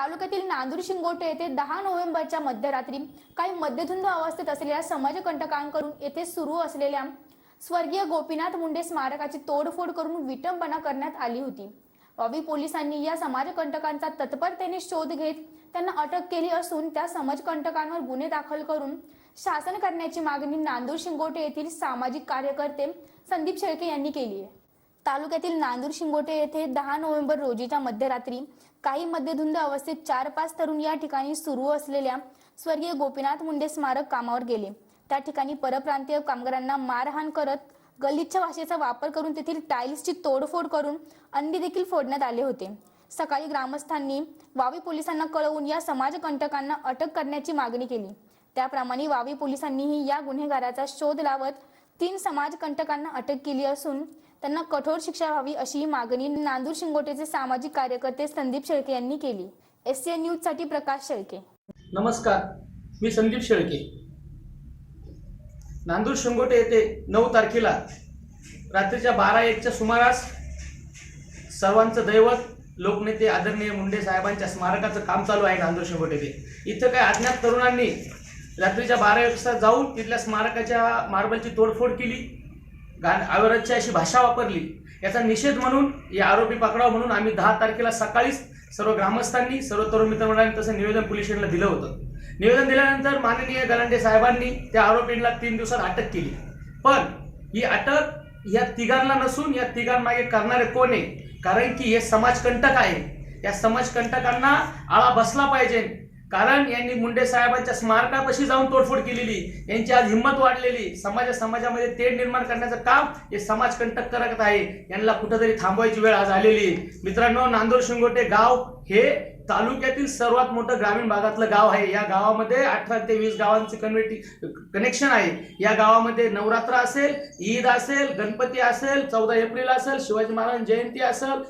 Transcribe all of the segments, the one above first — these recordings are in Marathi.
तालुक्यातील नांदूर शिंगोटे येथे दहा नोव्हेंबरच्या मध्यरात्री काही मध्यधुंद अवस्थेत असलेल्या समाजकंटकांकडून येथे सुरू असलेल्या स्वर्गीय गोपीनाथ मुंडे स्मारकाची तोडफोड करून विटंबना करण्यात आली होती. वावी पोलिसांनी या समाजकंटकांचा तत्परतेने शोध घेत त्यांना अटक केली असून त्या समाजकंटकांवर गुन्हे दाखल करून शासन करण्याची मागणी नांदूर शिंगोटे येथील सामाजिक कार्यकर्ते संदीप शेळके यांनी केली आहे. तालुक्यातील नांदूर शिंगोटे येथे दहा नोव्हेंबर रोजीच्या मध्यरात्री काही मध्यधुंद अवस्थेत चार पाच तरुण या ठिकाणी सुरू असलेल्या स्वर्गीय गोपीनाथ मुंडे स्मारक कामावर गेले. त्या ठिकाणी परप्रांतीय कामगारांना मारहाण करत गलिच्छ भाषेचा वापर करून तेथील टाईल्सची तोडफोड करून अंडी देखील फोडण्यात आले होते. सकाळी ग्रामस्थांनी वावी पोलिसांना कळवून या समाजकंटकांना अटक करण्याची मागणी केली. त्याप्रमाणे वावी पोलिसांनीही या गुन्हेगाराचा शोध लावत तीन समाजकंटकांना अटक केली असून त्यांना कठोर शिक्षा व्हावी अशी मागणी नांदूर शिंगोटेचे सामाजिक कार्यकर्ते संदीप शेळके यांनी केली. एस सी न्यूजसाठी प्रकाश शेळके. नमस्कार मी संदीप शेळके. नांदूर शिंगोटे येथे नऊ तारखेला रात्रीच्या बारा एकच्या सुमारास सर्वांचं दैवत लोकनेते आदरणीय मुंडे साहेबांच्या स्मारकाचं काम चालू आहे नांदूर शिंगोटे इथं काही अज्ञात तरुणांनी रात्रीच्या बारा वाजता जाऊन तिथल्या स्मारकाच्या मार्बलची तोडफोड केली. गाण आवरतची अशी भाषा वापरली. याचा निषेध म्हणून या आरोपी पकडाव म्हणून आम्ही दहा तारखेला सकाळीच सर्व ग्रामस्थांनी सर्व तरुण मित्रमंडळांनी तसं निवेदन पोलीस स्टेशनला दिलं होतं. निवेदन दिल्यानंतर माननीय गलांडे साहेबांनी त्या आरोपींना तीन दिवसात अटक केली. पण ही अटक या तिघांना नसून या तिघांमागे करणारे कोण आहे? कारण की हे समाजकंटक आहे. या समाजकंटकांना आळा बसला पाहिजे. कारण यांनी मुंडे साहेबांच्या स्मारकापाशी जाऊन तोडफोड केलेली यांची आज हिंमत वाढलेली. समाजा समाजामध्ये तेढ निर्माण करण्याचं काम हे समाजकंटक करत आहे. यांना कुठंतरी थांबवायची वेळ आज आलेली. मित्रांनो नांदूर शिंगोटे गाव हे तालुक्यातील सर्वात मोठं ग्रामीण भागातलं गाव आहे. या गावामध्ये अठरा ते वीस गावांचे कन्व्हर्टी कनेक्शन आहे. या गावामध्ये नवरात्र असेल ईद असेल गणपती असेल चौदा एप्रिल असेल शिवाजी महाराज जयंती असेल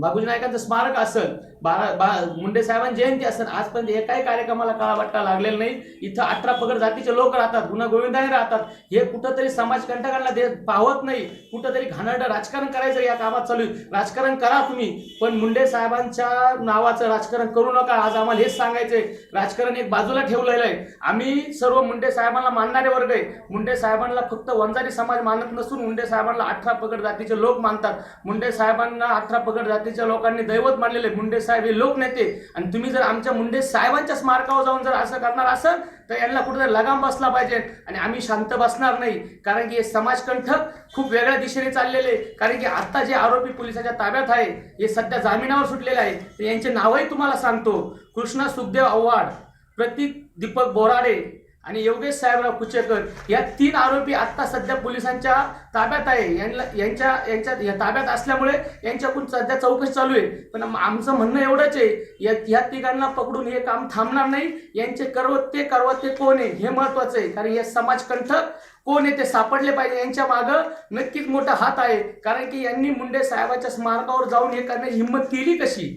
बाबूजी नायकांचं स्मारक असेल बारा बा मुंडे साहेबांची जयंती असेल. आजपर्यंत एकाही कार्यक्रमाला काळा वाटा लागलेला नाही. इथं अठरा पगड जातीचे लोक राहतात गुन्हा गोविंदाने राहतात. हे कुठंतरी समाजकंटकांना दे पाहत नाही. कुठंतरी घाणरडं राजकारण करायचं या कामात चालू आहे. राजकारण करा तुम्ही. पण मुंडे साहेबांच्या नावाचं राजकारण करू नका. आज आम्हाला हेच सांगायचंय. राजकारण एक बाजूला ठेवलेलं आहे. आम्ही सर्व मुंडे साहेबांना मानणारे वर्ग आहे. मुंडे साहेबांना फक्त वंजारी समाज मानत नसून मुंडे साहेबांना अठरा पगड जातीचे लोक मानतात. मुंडे साहेबांना अठरा पगड जातीच्या लोकांनी दैवत मानलेले मुंडे साहेब हे लोकनेते. आणि तुम्ही जर आमच्या मुंडे साहेबांच्या स्मारकावर जाऊन जर असं करणार असाल तर यांना कुठेतरी लगाम बसला पाहिजे आणि आम्ही शांत बसणार नाही. कारण की हे समाजकंठक खूप वेगळ्या दिशेने चाललेले कारण की आता जे आरोपी पोलिसाच्या ताब्यात आहे हे सध्या जामिनावर सुटलेले आहे. तर यांचे नावही तुम्हाला सांगतो. कृष्णा सुखदेव आव्हाड प्रतीक दीपक बोराडे आणि योगेश साहेबराव कुचेकर या तीन आरोपी आता सध्या पोलिसांच्या ताब्यात आहे. यांना यांच्या यांच्या या ताब्यात असल्यामुळे यांच्याकडून सध्या चौकशी चालू आहे. पण आमचं म्हणणं एवढंच आहे या या तिघांना पकडून हे काम थांबणार नाही. यांचे करवते करवते कोण आहे हे महत्वाचं आहे. कारण हे समाजकंठक कोण आहे ते सापडले पाहिजे यांच्या मागं नक्कीच मोठा हात आहे. कारण की यांनी मुंडे साहेबाच्या स्मारकावर जाऊन हे करण्याची हिंमत केली कशी?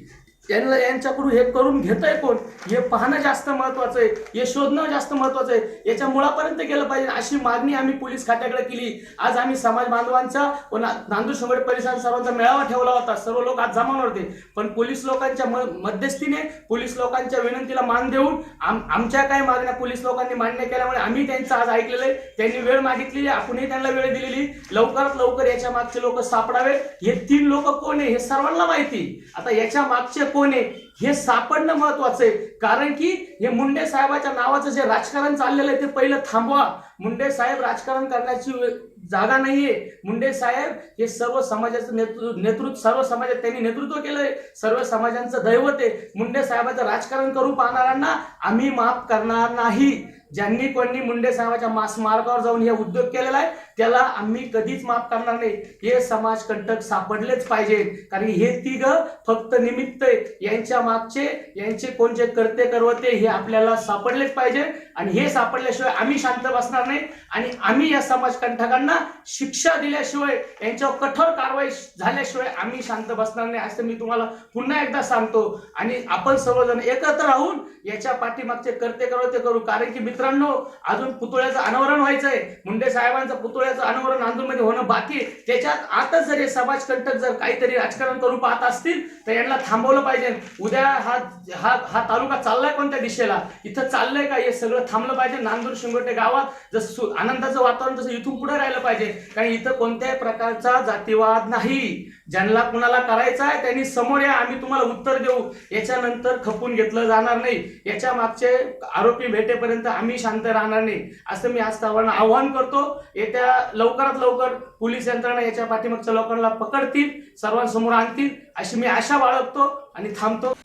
यांना यांच्याकडून हे करून घेतंय कोण? हे पाहणं जास्त महत्वाचं आहे. हे शोधणं जास्त महत्वाचं आहे. याच्या मुळापर्यंत गेलं पाहिजे. अशी मागणी आम्ही पोलीस खात्याकडे केली. आज आम्ही समाज बांधवांचा व ना- नांदूर शंभर परिसर सर्वांचा मेळावा ठेवला होता. सर्व लोक आज जमावणार होते पण पोलीस लोकांच्या म- मध्यस्थीने पोलीस लोकांच्या विनंतीला मान देऊन आम आमच्या काही मागण्या पोलीस लोकांनी मान्य केल्यामुळे आम्ही त्यांचं आज ऐकलेलं आहे. त्यांनी वेळ मागितलेली आहे, आपणही त्यांना वेळ दिलेली लवकरात लवकर याच्या मागचे लोक सापडावे. हे तीन लोक कोण आहे? हे सर्वांना माहिती आता याच्या मागचे कोण आहे? हे सापडणं महत्वाचं आहे. कारण की हे मुंडे साहेबाच्या नावाचं जे राजकारण चाललेलं आहे ते पहिलं थांबवा. मुंडे साहेब राजकारण करण्याची जागा नाहीये. मुंडे साहेब हे सर्व समाजाचं नेतृत्व नेतृत्व सर्व समाजात त्यांनी नेतृत्व केलंय. सर्व समाजांचं दैवत आहे. मुंडे साहेबाचं राजकारण करून पाहणाऱ्यांना आम्ही माफ करणार नाही. ज्यांनी कोणी मुंडे साहेबाच्या मास मार्गावर जाऊन हे उद्योग केलेला आहे त्याला आम्ही कधीच माफ करणार नाही. हे समाजकंटक सापडलेच पाहिजे कारण हे तिघ फक्त निमित्त आहे यांच्या मागचे यांचे कोण जे करते करवते हे आपल्याला सापडलेच पाहिजे. आणि हे सापडल्याशिवाय आम्ही शांत बसणार नाही. आणि आम्ही या समाज कंठकांना शिक्षा दिल्याशिवाय यांच्यावर कठोर कारवाई झाल्याशिवाय आम्ही शांत बसणार नाही असं मी तुम्हाला पुन्हा एकदा सांगतो. आणि आपण सर्वजण एकत्र राहून याच्या पाठीमागचे करते करवते करू. कारण की मित्रांनो अजून पुतळ्याचं अनावरण व्हायचंय. मुंडे साहेबांचं पुतळ्याचं अनावरण आंदोलनमध्ये होणं बाकी त्याच्यात आताच जर हे समाजकंटक जर काहीतरी राजकारण करून पाहत असतील तर यांना थांबवलं पाहिजे. उद्या हा हा हा तालुका चाललाय कोणत्या दिशेला? इथं चाललंय का हे सगळं थांबलं पाहिजे. नांदूर शिंगोटे गावात जसं आनंदाचं वातावरण जसं इथून पुढे राहिलं पाहिजे. कारण इथं कोणत्याही प्रकारचा जातीवाद नाही. ज्यांना कुणाला करायचा आहे त्यांनी समोर या. आम्ही तुम्हाला उत्तर देऊ. याच्यानंतर खपून घेतलं जाणार नाही. याच्या मागचे आरोपी भेटेपर्यंत आम्ही शांत राहणार नाही. असं मी आज सर्वांना आव्हान करतो. येत्या लवकरात लवकर पोलीस यंत्रणा याच्या पाठीमागच्या लोकांना पकडतील सर्वांसमोर आणतील. अशी मी आशा बाळगतो आणि थांबतो.